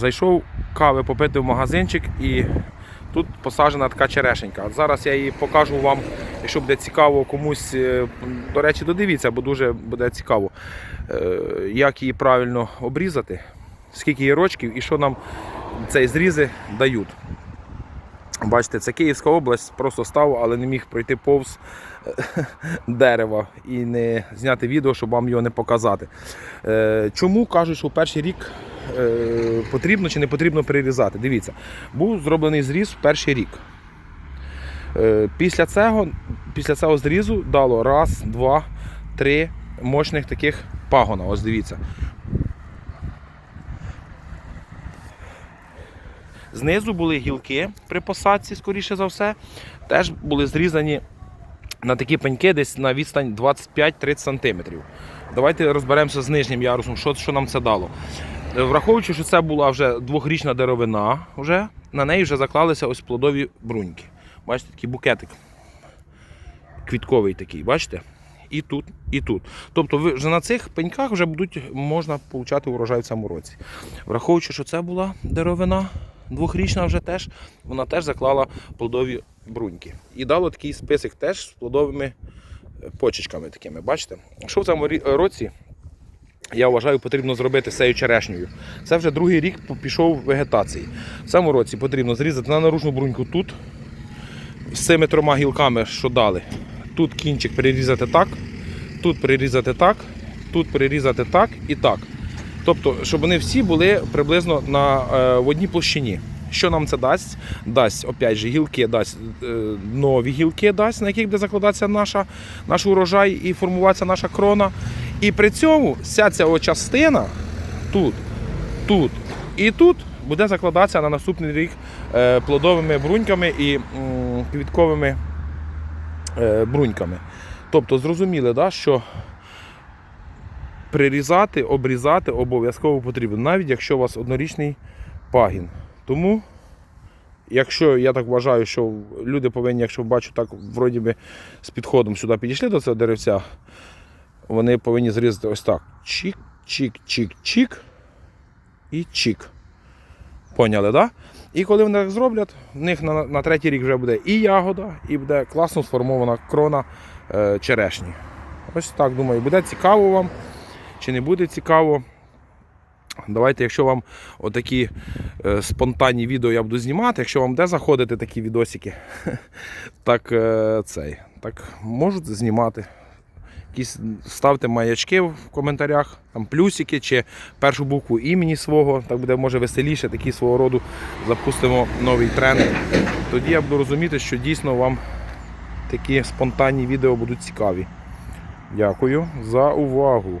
Зайшов кави попити в магазинчик і тут посаджена така черешенька. От зараз я її покажу вам, якщо буде цікаво комусь. е, До речі, додивіться, бо дуже буде цікаво, е, як її правильно обрізати, скільки її рочків і що нам ці зрізи дають. Бачите, це Київська область, просто став, але не міг пройти повз е, дерева і не зняти відео, щоб вам його не показати. Чому кажуть, що перший рік потрібно чи не потрібно перерізати? Дивіться, був зроблений зріз в перший рік. Е, Після цього, після цього зрізу дало раз, два, три мощних таких пагона. Ось дивіться. Знизу були гілки при посадці, скоріше за все. Теж були зрізані на такі пеньки десь на відстань 25-30 см. Давайте розберемося з нижнім ярусом, що, що нам це дало. Е, Враховуючи, що це була вже двохрічна деревина, вже, на неї вже заклалися ось плодові бруньки. Бачите, такий букетик. Квітковий такий, бачите? І тут, і тут. Тобто вже на цих пеньках вже будуть можна получати урожай в цьому році. Враховуючи, що це була деревина, двохрічна вже теж, вона теж заклала плодові бруньки. І дало такий список теж з плодовими е, почечками такими. Бачите? Що в цьому році, я вважаю, потрібно зробити з цією черешнею. Це вже другий рік пішов вегетації. В цьому році потрібно зрізати на наружну бруньку тут, з цими трьома гілками, що дали. Тут кінчик перерізати так, тут перерізати так, тут перерізати так і так. Тобто, щоб вони всі були приблизно на, е, в одній площині. Що нам це дасть? Дасть, опять же, гілки, дасть е, нові гілки, дасть, на яких буде закладатися наша, наш урожай і формуватися наша крона. І при цьому вся ця частина тут, тут і тут буде закладатися на наступний рік е, плодовими бруньками і квітковими е, бруньками. Тобто зрозуміли, да, що прирізати, обрізати обов'язково потрібно, навіть якщо у вас однорічний пагін. Тому, якщо я так вважаю, що люди повинні, якщо бачу так, вроді би з підходом сюди підійшли до цього деревця, вони повинні зрізати ось так. Чік, чік і чік. Поняли, так? Да? І коли вони так зроблять, в них на, на третій рік вже буде і ягода, і буде класно сформована крона е, черешні. Ось так думаю, буде цікаво вам чи не буде цікаво. Давайте, якщо вам отакі е, спонтанні відео я буду знімати, якщо вам де заходити такі відосики, так е, цей, так можуть знімати. Якісь ставте маячки в коментарях, там плюсики чи першу букву імені свого, так буде може веселіше, такий свого роду запустимо новий тренд. Тоді я буду розуміти, що дійсно вам такі спонтанні відео будуть цікаві. Дякую за увагу.